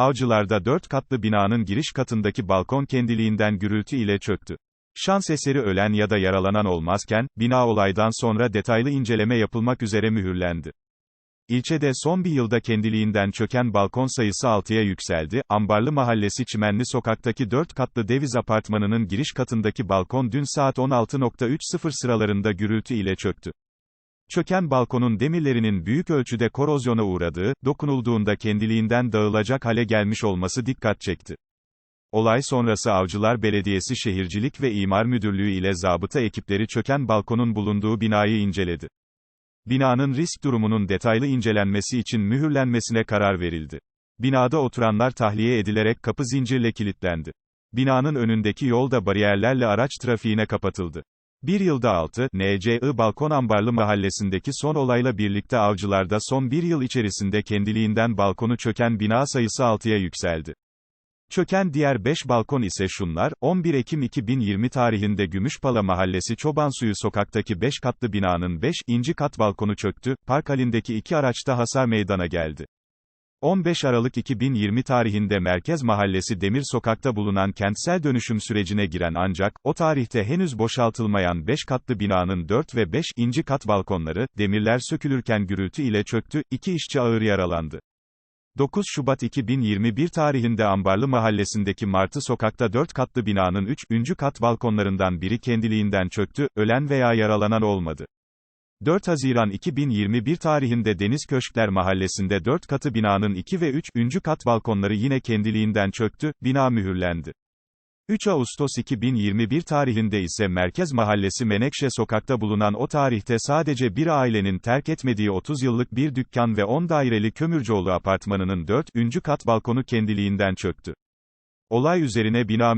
Avcılar'da dört katlı binanın giriş katındaki balkon kendiliğinden gürültü ile çöktü. Şans eseri ölen ya da yaralanan olmazken, bina olaydan sonra detaylı inceleme yapılmak üzere mühürlendi. İlçede son bir yılda kendiliğinden çöken balkon sayısı 6'ya yükseldi. Ambarlı Mahallesi Çimenli Sokak'taki 4 katlı Deviz Apartmanı'nın giriş katındaki balkon dün saat 16.30 sıralarında gürültü ile çöktü. Çöken balkonun demirlerinin büyük ölçüde korozyona uğradığı, dokunulduğunda kendiliğinden dağılacak hale gelmiş olması dikkat çekti. Olay sonrası Avcılar Belediyesi Şehircilik ve İmar Müdürlüğü ile zabıta ekipleri çöken balkonun bulunduğu binayı inceledi. Binanın risk durumunun detaylı incelenmesi için mühürlenmesine karar verildi. Binada oturanlar tahliye edilerek kapı zincirle kilitlendi. Binanın önündeki yol da bariyerlerle araç trafiğine kapatıldı. Bir yılda 6, NCI Balkon Ambarlı mahallesindeki son olayla birlikte avcılarda son bir yıl içerisinde kendiliğinden balkonu çöken bina sayısı 6'ya yükseldi. Çöken diğer 5 balkon ise şunlar, 11 Ekim 2020 tarihinde Gümüşpala Mahallesi Çobansuyu sokaktaki 5 katlı binanın 5. inci kat balkonu çöktü, park halindeki iki araçta hasar meydana geldi. 15 Aralık 2020 tarihinde Merkez Mahallesi Demir Sokak'ta bulunan kentsel dönüşüm sürecine giren ancak, o tarihte henüz boşaltılmayan 5 katlı binanın 4 ve 5. inci kat balkonları, demirler sökülürken gürültü ile çöktü, iki işçi ağır yaralandı. 9 Şubat 2021 tarihinde Ambarlı Mahallesi'ndeki Martı Sokak'ta 4 katlı binanın 3. kat balkonlarından biri kendiliğinden çöktü, ölen veya yaralanan olmadı. 4 Haziran 2021 tarihinde Deniz Köşkler Mahallesi'nde 4 katı binanın 2 ve 3. kat balkonları yine kendiliğinden çöktü, bina mühürlendi. 3 Ağustos 2021 tarihinde ise Merkez Mahallesi Menekşe Sokak'ta bulunan o tarihte sadece bir ailenin terk etmediği 30 yıllık bir dükkan ve 10 daireli Kömürcüoğlu apartmanının 4. kat balkonu kendiliğinden çöktü. Olay üzerine bina